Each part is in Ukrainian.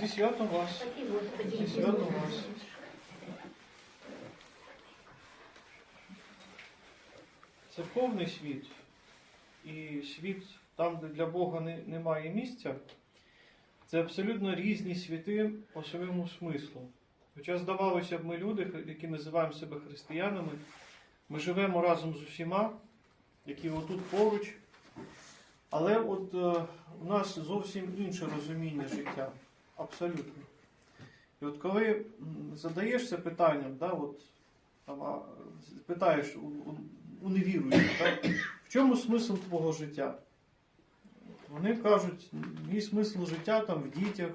Зі святом вас. Зі святом вас. Церковний світ і світ там, де для Бога не, немає місця, це абсолютно різні світи по своєму смислу. Хоча здавалося б, ми люди, які називаємо себе християнами, ми живемо разом з усіма, які отут поруч. Але от е, у нас зовсім інше розуміння життя. Абсолютно. І от коли задаєшся питанням, да, от, там, а, питаєш у, у, у невіруючих, да, в чому смисл твого життя? Вони кажуть, мій смисл життя там в дітях,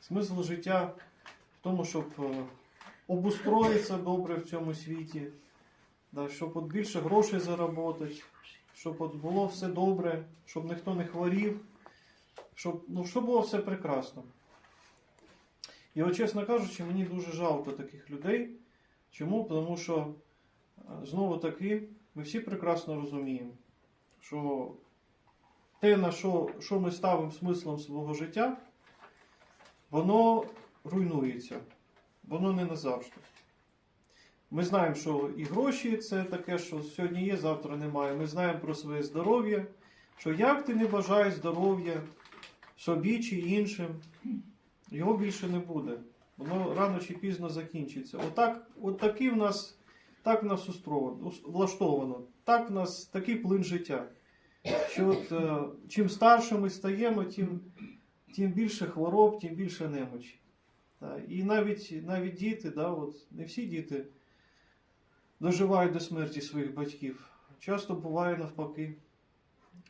смисл життя в тому, щоб е, обустроїтися добре в цьому світі, да, щоб от більше грошей заробити, щоб от було все добре, щоб ніхто не хворів, щоб, ну, щоб було все прекрасно. І от, чесно кажучи, мені дуже жалко таких людей. Чому? Тому що е, знову таки ми всі прекрасно розуміємо, що те, на що, що ми ставимо смислом свого життя, воно руйнується. Воно не назавжди. Ми знаємо, що і гроші це таке, що сьогодні є, завтра немає. Ми знаємо про своє здоров'я, що як ти не бажаєш здоров'я собі чи іншим, його більше не буде. Воно рано чи пізно закінчиться. Отак, от такі в нас, так в нас влаштовано, так в нас такий плин життя. Що от, е, чим старше ми стаємо, тим, тим більше хвороб, тим більше немочі. І навіть, навіть діти, да, от, не всі діти доживають до смерті своїх батьків. Часто буває навпаки.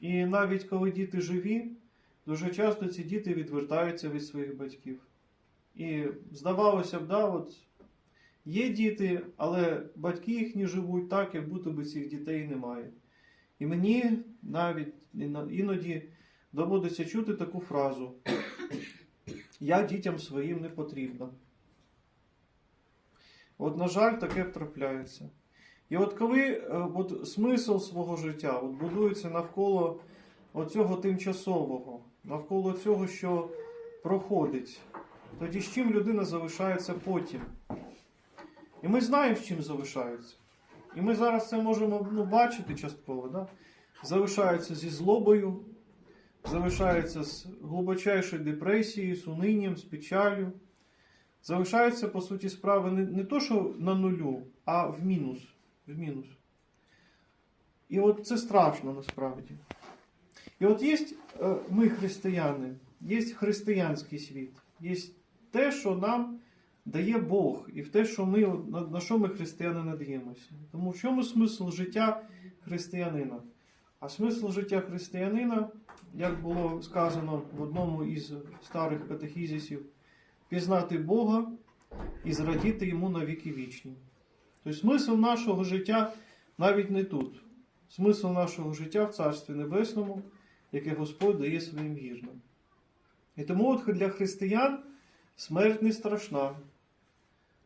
І навіть коли діти живі, дуже часто ці діти відвертаються від своїх батьків. І здавалося б, да, от є діти, але батьки їхні живуть так, як будто би цих дітей немає. І мені навіть іноді доводиться чути таку фразу: Я дітям своїм не потрібна. От, на жаль, таке трапляється. І от коли е, от, смисл свого життя от, будується навколо оцього тимчасового, навколо цього, що проходить, тоді з чим людина залишається потім. І ми знаємо, з чим залишається. І ми зараз це можемо ну, бачити частково. Да? Залишається зі злобою, залишається з глибочайшою депресією, з унинням, з печалю. Залишається, по суті, справи не, не то, що на нулю, а в мінус. В мінус. І от це страшно насправді. І от є е, ми, християни, є християнський світ, є те, що нам дає Бог, і в те, що ми, на, що ми християни надаємося. Тому в чому смисл життя християнина? А смисл життя християнина, як було сказано в одному із старих катехізисів, пізнати Бога і зрадіти йому на віки вічні. Тобто смисл нашого життя навіть не тут. Смисл нашого життя в Царстві Небесному, яке Господь дає своїм вірним. І тому от для християн смерть не страшна.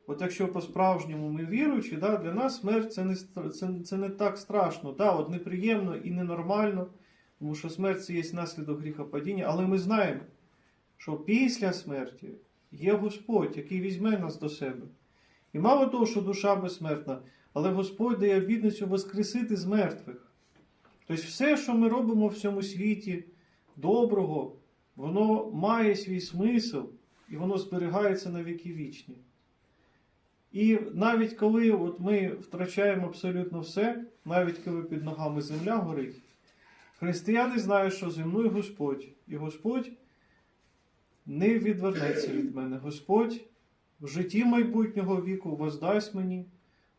От якщо по-справжньому ми віруючі, да, для нас смерть це не, це, це не так страшно. Да, от неприємно і ненормально, тому що смерть це є наслідок гріхопадіння, але ми знаємо, що після смерті є Господь, який візьме нас до себе. І мало того, що душа безсмертна, але Господь дає обітницю воскресити з мертвих. Тобто все, що ми робимо в цьому світі доброго, воно має свій смисл і воно зберігається на віки вічні. І навіть коли от ми втрачаємо абсолютно все, навіть коли під ногами земля горить, християни знають, що зі мною Господь, і Господь не відвернеться від мене. Господь в житті майбутнього віку воздасть мені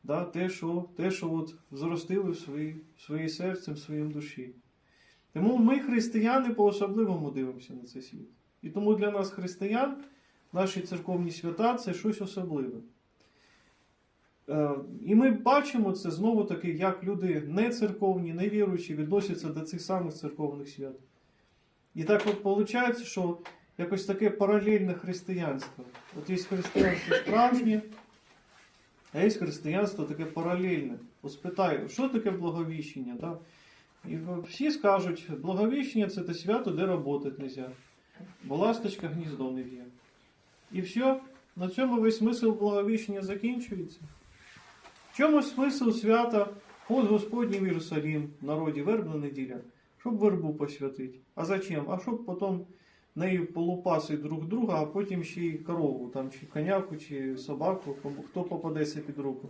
да, те, що, те, що от зростили в свої, в своє серце, в своїм душі. Тому ми, християни, по-особливому дивимося на цей світ. І тому для нас, християн, наші церковні свята це щось особливе. Е, І ми бачимо це знову таки, як люди не церковні, не віруючі відносяться до цих самих церковних свят. І так от виходить, що якось таке паралельне християнство. От є християнство справжнє, а є християнство таке паралельне. От що таке благовіщення? Да? І всі скажуть, благовіщення це те свято, де роботи не можна, бо ласточка гніздо не в'є. І все, на цьому весь смисл благовіщення закінчується. В чому смисл свята Ход Господній в Єрусалім, народі вербна неділя, щоб вербу посвятити. А зачем? А щоб потім нею полупасить друг друга, а потім ще й корову, там, чи коняку, чи собаку, хто попадеться під руку.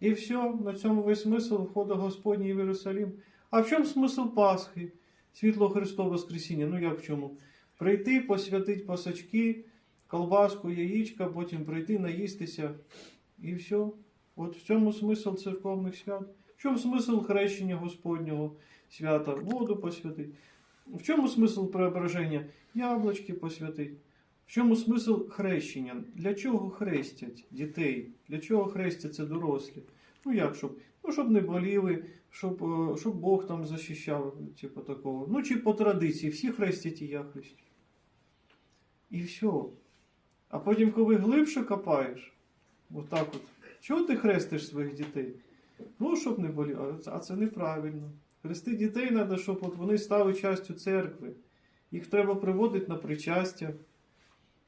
І все, на цьому весь смисл входу Господній в Єрусалім. А в чому смисл Пасхи? Світло Христове Воскресіння. Ну як в чому? Прийти, посвятити пасочки, колбаску, яєчка, потім прийти, наїстися. І все. От в цьому смисл церковних свят. В чому смисл хрещення Господнього свята? Воду посвятити. В чому смисл преображення? Яблочки посвятити. В чому смисл хрещення? Для чого хрестять дітей? Для чого хрестяться дорослі? Ну як щоб? Ну, щоб не боліли, щоб, е, щоб Бог там захищав, типу такого. Ну, чи по традиції, всі хрестять і я хрестю. І все. А потім, коли глибше копаєш, отак от, чого ти хрестиш своїх дітей? Ну, щоб не боліло. А це неправильно. Хрести дітей треба, щоб от вони стали частю церкви. Їх треба приводити на причастя.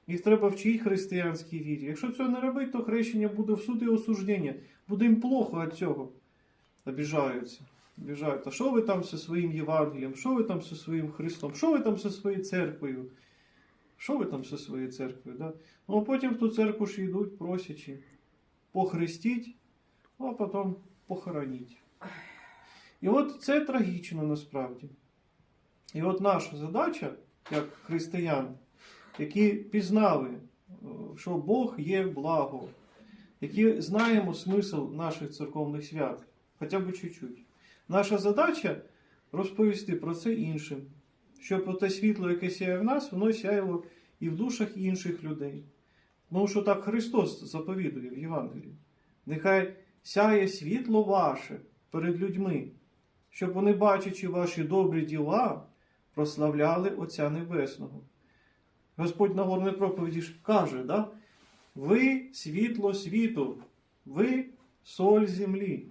Їх треба вчити християнській вірі. Якщо цього не робити, то хрещення буде в суд і осуждення. Буде їм плохо від цього. Обіжаються. Обіжають. А що ви там зі своїм Євангелієм? Що ви там зі своїм Христом? Що ви там зі своєю церквою? Що ви там зі своєю церквою? Да? Ну а потім в ту церкву ж йдуть, просячи похрестіть, а потім похороніть. І от це трагічно насправді. І от наша задача, як християн, які пізнали, е, що Бог є благо, які знаємо смисл наших церковних свят, хоча б чуть-чуть. Наша задача розповісти про це іншим, щоб те світло, яке сяє в нас, воно сяяло і в душах інших людей. Тому що так Христос заповідує в Євангелії. Нехай сяє світло ваше перед людьми, щоб вони, бачачи ваші добрі діла, прославляли Отця Небесного. Господь на горній проповіді каже, да? ви світло світу, ви соль землі.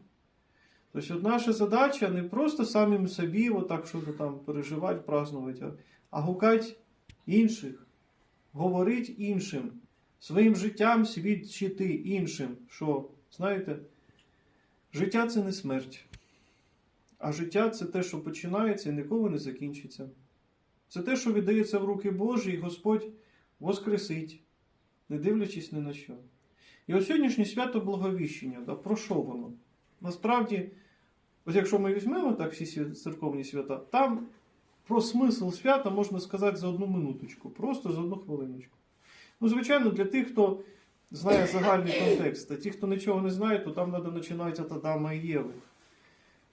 Тобто от наша задача не просто самим собі, отак що там переживати, празднувати, а гукати інших, говорити іншим, своїм життям свідчити іншим, що, знаєте, життя це не смерть. А життя це те, що починається і ніколи не закінчиться. Це те, що віддається в руки Божі, і Господь воскресить, не дивлячись ні на що. І ось сьогоднішнє свято Благовіщення, да, про що воно? Насправді, ось якщо ми візьмемо так всі церковні свята, там про смисл свята можна сказати за одну минуточку, просто за одну хвилиночку. Ну, звичайно, для тих, хто знає загальний контекст, а ті, хто нічого не знає, то там треба починати від Адама і Єви.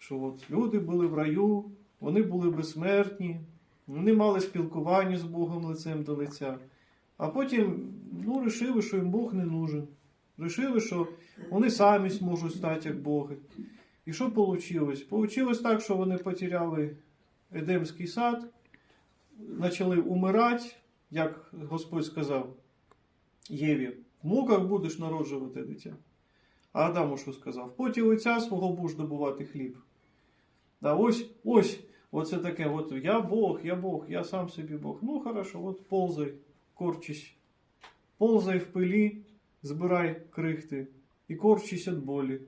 Що от люди були в раю, вони були безсмертні, вони мали спілкування з Богом лицем до лиця. А потім ну, рішили, що їм Бог не нужен. Рішили, що вони самі зможуть стати як Боги. І що вийшло? Получилось так, що вони потеряли Едемський сад, почали умирати, як Господь сказав Єві, в муках будеш народжувати дитя. А Адаму що сказав? В поті лиця свого будеш добувати хліб. Да, ось, ось, оце таке, от я Бог, я Бог, я сам собі Бог. Ну, хорошо, от ползай, корчись. Ползай в пилі, збирай крихти і корчись від болі.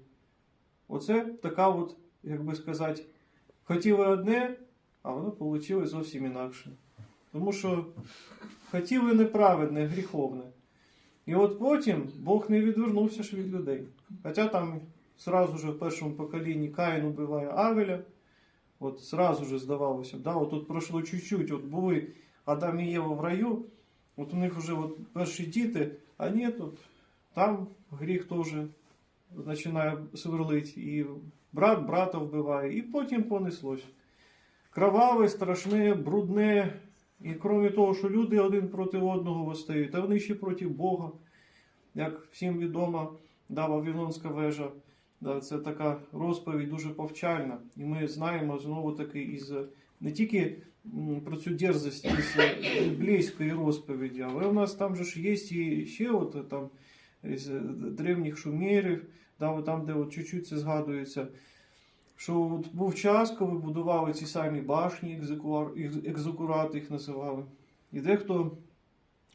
Оце така от, як би сказати, хотіли одне, а воно вийшло зовсім інакше. Тому що хотіли неправедне, гріховне. І от потім Бог не відвернувся ж від людей. Хоча там сразу же в першому поколінні Каїн убиває Авеля. От сразу же здавалося, б, да, от тут пройшло чуть-чуть, от були Адам і Єва в раю, от у них вже от перші діти, а ні, тут там гріх теж починає сверлити, і брат брата вбиває, і потім понеслось. Кроваве, страшне, брудне, і крім того, що люди один проти одного восстають, а вони ще проти Бога, як всім відомо, да, Вавилонська вежа. Це така розповідь дуже повчальна. І ми знаємо знову таки із не тільки про цю дерзость із е, біблійської розповіді, але у нас там же ж є і ще от е, там із е, древніх шумерів, да, там, де чуть-чуть це згадується. Що от був час, коли будували ці самі башні, екзекурати їх називали. І дехто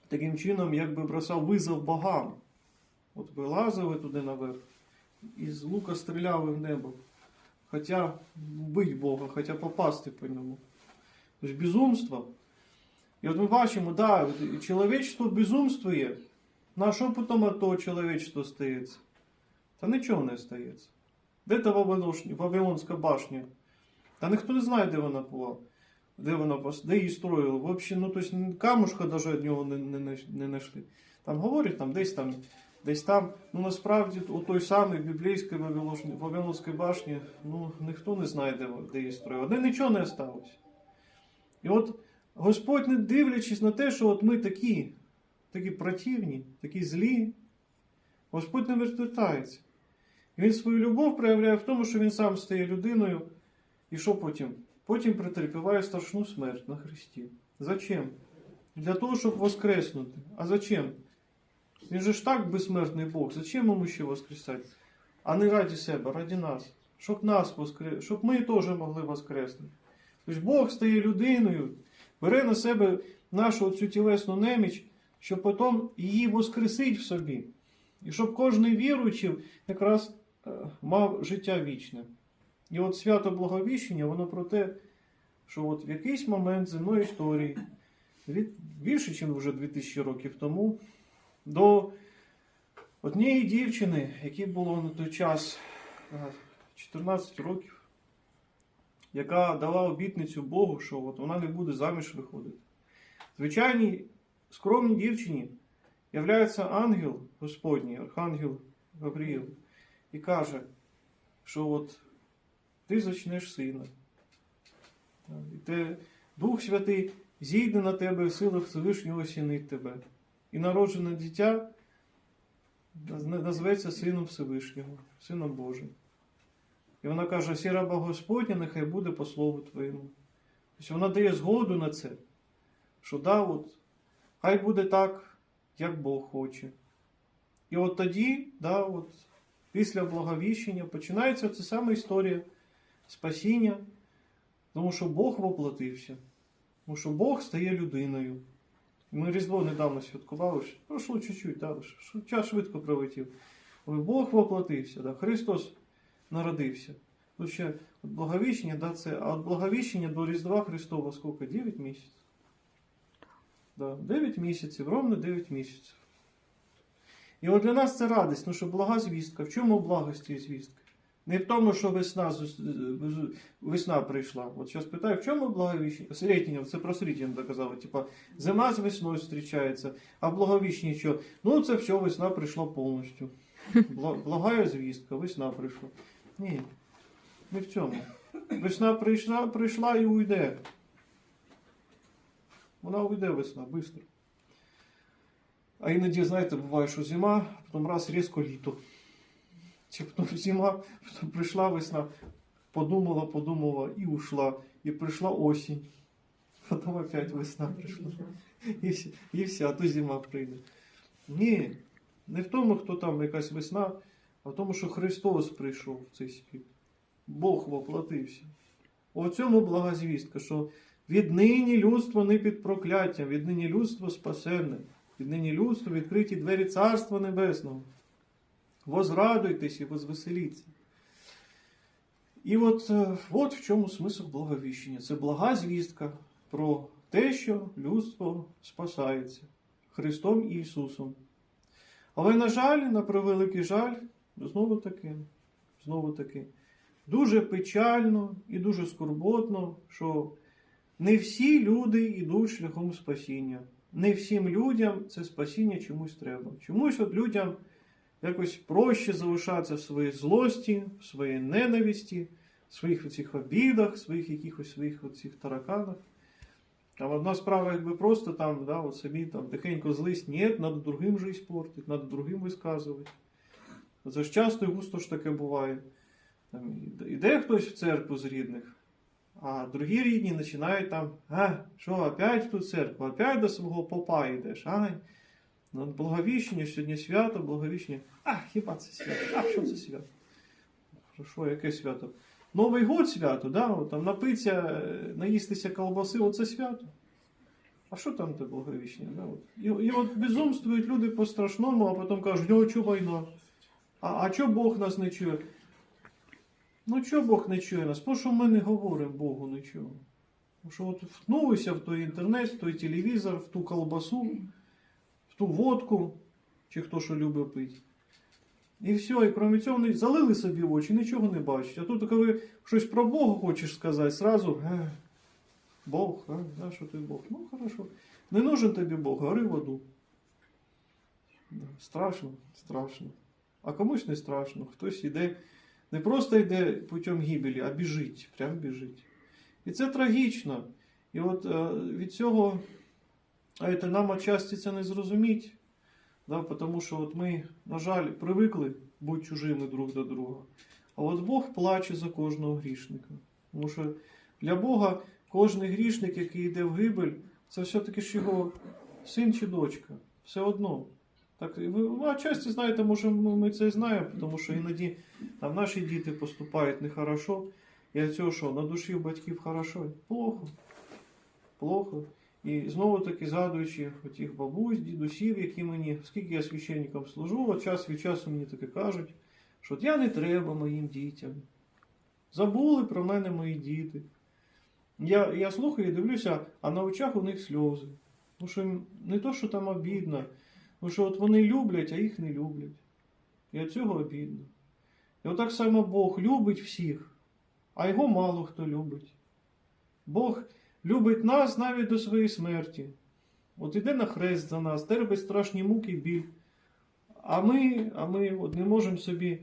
таким чином якби бросав визов богам. От вилазили туди наверх, і з лука стріляли в небо. Хотя вбити Бога, хотя попасти по ньому. Тобто безумство. І от ми бачимо, да, от чоловічство безумствує. Ну а що потім від того чоловічства стається? Та нічого не стається. Де та Вавилонська башня? Та ніхто не знає, де вона була. Де вона де її строїли. Вообще, ну, тобто, камушка навіть від нього не, не, не, не знайшли. Там говорять, там десь там, десь там. Ну насправді у той самий біблійській Вавилонській башні, ну ніхто не знає, де, її строїли. Де нічого не осталось. І от Господь, не дивлячись на те, що от ми такі, такі противні, такі злі, Господь не відвертається. І Він свою любов проявляє в тому, що він сам стає людиною. І що потім? Потім претерпіває страшну смерть на Христі. Зачем? Для того, щоб воскреснути. А зачем? Він же ж так безсмертний Бог. Зачем йому ще воскресати? А не раді себе, раді нас. Щоб нас воскрес... щоб ми теж могли воскреснути. Тобто Бог стає людиною, бере на себе нашу цю тілесну неміч, щоб потім її воскресить в собі. І щоб кожен віруючий якраз е, мав життя вічне. І от свято Благовіщення, воно про те, що от в якийсь момент земної історії, від, більше, ніж вже 2000 років тому, до однієї дівчини, якій було на той час е, 14 років, яка дала обітницю Богу, що от вона не буде заміж виходити. Звичайній скромній дівчині являється ангел Господній, архангел Гавріїл, і каже, що от ти зачнеш сина. І те, Дух Святий зійде на тебе сила Всевишнього осінить тебе. І народжене дитя назветься Сином Всевишнього, Сином Божим. І вона каже, сі раба Господня, нехай буде по слову твоєму. Тобто вона дає згоду на це, що да, от, хай буде так, як Бог хоче. І от тоді, да, от, після благовіщення, починається ця сама історія спасіння, тому що Бог воплотився, тому що Бог стає людиною. Ми Різдво недавно святкували, що пройшло чуть-чуть, да, час швидко пролетів. Бог воплотився, да, Христос народився. Тут ще от благовіщення, да, це, а від благовіщення до Різдва Христова скільки? 9 місяців. Да, 9 місяців, ровно 9 місяців. І от для нас це радість, ну що блага звістка. В чому благость цієї звістки? Не в тому, що весна, весна прийшла. От зараз питаю, в чому благовіщення? Сретення, це про сретення доказали. Типа, зима з весною зустрічається, а благовіщення що? Ну, це все, весна прийшла повністю. Благая звістка, весна прийшла. Ні, не в цьому. Весна прийшла, прийшла і уйде. Вона уйде весна, швидко. А іноді, знаєте, буває, що зима, потім раз різко літо. Чи потім зима, прийшла весна, подумала, подумала і ушла. І прийшла осінь. Потім опять весна прийшла. І, все, і все, а то зима прийде. Ні, не в тому, хто там якась весна, а в тому, що Христос прийшов в цей світ. Бог воплотився. У цьому благозвістка, що віднині людство не під прокляттям, віднині людство спасенне, віднині людство відкриті двері Царства Небесного. Возрадуйтесь і возвеселіться. І от, е, от в чому смисл благовіщення. Це блага звістка про те, що людство спасається Христом і Ісусом. Але, на жаль, на превеликий жаль, знову таки, знову таки, дуже печально і дуже скорботно, що не всі люди йдуть шляхом спасіння. Не всім людям це спасіння чомусь треба. Чомусь от людям якось проще залишатися в своїй злості, в своїй ненависті, в своїх цих обідах, в своїх якихось своїх оцих тараканах. А одна справа, якби просто там, да, от собі там тихенько злись, ні, треба другим же іспортити, треба другим висказувати. Це ж часто і густо ж таке буває. Там іде хтось в церкву з рідних, а другі рідні починають там, а, що, опять в ту церкву, опять до свого попа йдеш, ай. Ну, благовіщення, сьогодні свято, благовіщення. А, хіба це свято? А що це свято? Хорошо, яке свято? Новий год свято, да? Там напитися, е, наїстися колбаси, оце свято. А що там те благовіщення? Да? От. І, і от безумствують люди по-страшному, а потім кажуть, о, чого війна? А, а чого Бог нас не чує? Ну, чого Бог не чує нас? Тому що ми не говоримо Богу нічого. Тому що от втнулися в той інтернет, в той телевізор, в ту колбасу, ту водку, чи хто що любить пити. І все, і крім цього вони залили собі в очі, нічого не бачать. А тут, коли щось про Бога хочеш сказати, сразу «Е, Бог, а, да, що ти Бог? Ну, хорошо. Не нужен тобі Бог, гори в аду. Страшно, страшно. А комусь не страшно. Хтось іде, не просто йде путем гибелі, а біжить, прям біжить. І це трагічно. І от е, від цього це нам отчасті це не зрозуміть. Да, тому що от ми, на жаль, привикли бути чужими друг до друга. А от Бог плаче за кожного грішника. Тому що для Бога кожен грішник, який йде в гибель, це все-таки ж його син чи дочка. Все одно. Так, ви, отчасті знаєте, може ми це і знаємо, тому що іноді там наші діти поступають нехорошо. І цього що, на душі батьків хорошо? Плохо. Плохо. І знову таки згадуючи отих бабусь, дідусів, які мені, скільки я священником служу, от час від часу мені таке кажуть, що от я не треба моїм дітям. Забули про мене мої діти. Я, я слухаю і дивлюся, а на очах у них сльози. Ну, що не то, що там обідно, ну що от вони люблять, а їх не люблять. І від цього обідно. І отак само Бог любить всіх, а його мало хто любить. Бог любить нас навіть до своєї смерті. От іде на хрест за нас, терпить страшні муки і біль. А ми, а ми от не можемо собі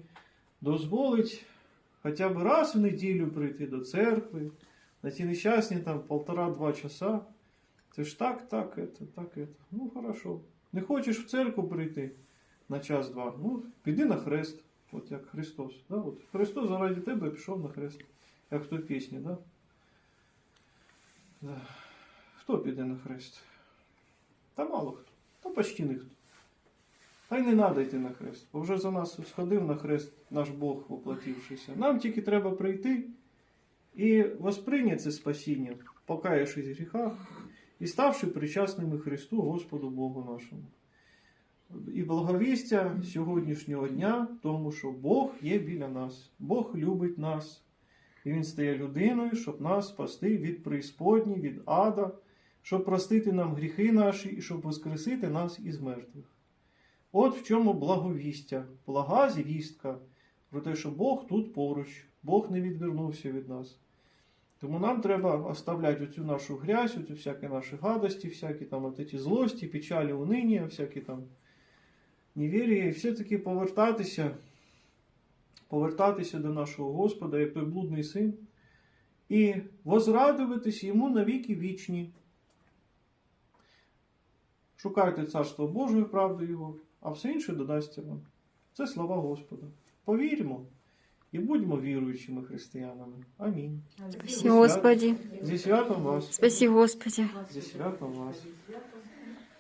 дозволити хоча б раз в неділю прийти до церкви, на ті нещасні там полтора-два часа. Це ж так, так, это, так, это. Ну, хорошо. Не хочеш в церкву прийти на час-два, ну, піди на хрест, от як Христос. Да? От Христос заради тебе пішов на хрест, як в той пісні, да? Хто піде на хрест? Та мало хто, та почти ніхто. Та й не треба йти на хрест, бо вже за нас сходив на хрест наш Бог воплотившийся. Нам тільки треба прийти і восприйняти це спасіння, покаявшись в гріхах і ставши причасними Христу Господу Богу нашому. І благовістя сьогоднішнього дня, тому що Бог є біля нас, Бог любить нас. І Він стає людиною, щоб нас спасти від преісподні, від ада, щоб простити нам гріхи наші і щоб воскресити нас із мертвих. От в чому благовістя, блага звістка про те, що Бог тут поруч, Бог не відвернувся від нас. Тому нам треба оставляти оцю нашу грязь, оцю всякі наші гадості, всякі там от ці злості, печалі, унині, всякі там невір'я, і все-таки повертатися, повертатися до нашого Господа, як той блудний син, і возрадуватись йому навіки вічні. Шукайте царство Божої правди Його, а все інше додасться вам. Це слова Господа. Повіримо і будьмо віруючими християнами. Амінь. Зі святом вас, спаси Господи. зі святом вас.